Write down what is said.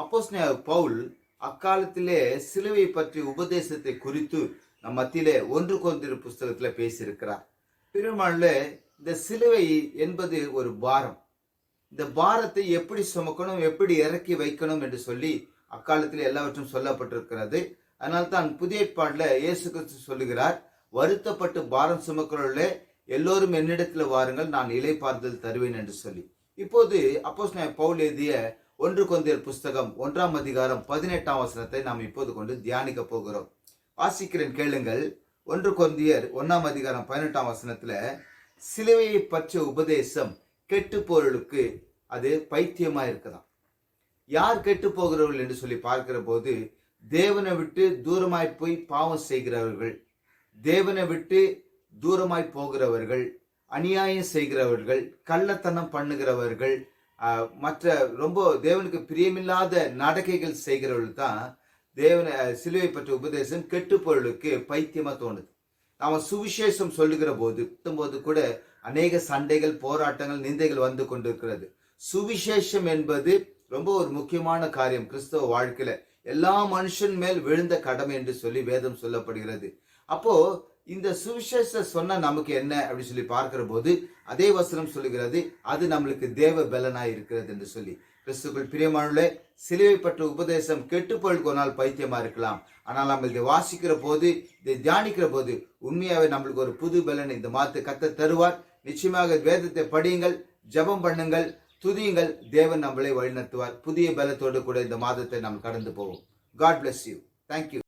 அப்போஸ் பவுல் அக்காலத்திலே சிலுவை பற்றிய உபதேசத்தை குறித்து நம் மத்தியிலே ஒன்று கொந்திரு புஸ்தகத்தில் பேசியிருக்கிறார். பெருமாள்ல இந்த சிலுவை என்பது ஒரு பாரம். இந்த பாரத்தை எப்படி சுமக்கணும் எப்படி இறக்கி வைக்கணும் என்று சொல்லி அக்காலத்தில் எல்லாவற்றும் சொல்லப்பட்டிருக்கிறது. அதனால் தான் புதிய ஏற்பாடுல இயேசு கிறிஸ்து சொல்லுகிறார் வருத்தப்பட்டு பாரம் சுமக்கிறவர்களே எல்லோரும் என்னிடத்தில் வாருங்கள் நான் இலைப்பாறுதல் தருவேன் என்று சொல்லி. இப்போது அப்போஸ் பவுல் எழுதிய ஒன்று கொந்தியர் புஸ்தகம் ஒன்றாம் அதிகாரம் பதினெட்டாம் வசனத்தை நாம் இப்போது கொண்டு தியானிக்க போகிறோம். வாசிக்கிறேன் கேளுங்கள். ஒன்று கொந்தியர் ஒன்றாம் அதிகாரம் பதினெட்டாம் வசனத்துல சிலுவையை பற்றிய உபதேசம் கெட்டு அது பைத்தியமா இருக்குதாம் யார் கெட்டு போகிறவர்கள் என்று சொல்லி பார்க்கிற போது தேவனை விட்டு தூரமாய் போய் பாவம் செய்கிறவர்கள் தேவனை விட்டு தூரமாய் போகிறவர்கள் அநியாயம் செய்கிறவர்கள் கள்ளத்தனம் பண்ணுகிறவர்கள் மற்ற ரொம்ப தேவனுக்கு பிரியமில்லாத நடக்கைகள் செய்கிறவர்கள் தான் தேவன சிலுவை பற்றிய உபதேசம் கெட்டு பொருளுக்கு பைத்தியமாக தோணுது. அவன் சுவிசேஷம் சொல்லுகிற போது போது கூட அநேக சண்டைகள் போராட்டங்கள் நிந்தைகள் வந்து கொண்டிருக்கிறது. சுவிசேஷம் என்பது ரொம்ப ஒரு முக்கியமான காரியம் கிறிஸ்தவ வாழ்க்கையில. எல்லா மனுஷன் மேல் விழுந்த கடமை என்று சொல்லி வேதம் சொல்லப்படுகிறது. அப்போ இந்த சுவிசேஷ சொன்ன நமக்கு என்ன அப்படின்னு சொல்லி பார்க்கிற போது அதே வசனம் சொல்லுகிறது அது நம்மளுக்கு தேவ பலனாய் இருக்கிறது என்று சொல்லி. கிறிஸ்துக்குள் பிரியமானுள்ள சிலுவை பற்ற உபதேசம் கெட்டுப்பொருள் கொண்டால் பைத்தியமா இருக்கலாம். ஆனால் நம்ம இதை வாசிக்கிற போது இதை தியானிக்கிற போது உண்மையாவே நம்மளுக்கு ஒரு புது பலன் இந்த மாத்து கத்த தருவார். நிச்சயமாக வேதத்தை படியுங்கள் ஜெபம் பண்ணுங்கள் துதியுங்கள். தேவன் நம்மளை வழிநடத்துவார். புதிய பலத்தோடு கூட இந்த மாதத்தை நாம் கடந்து போவோம். God bless you thank you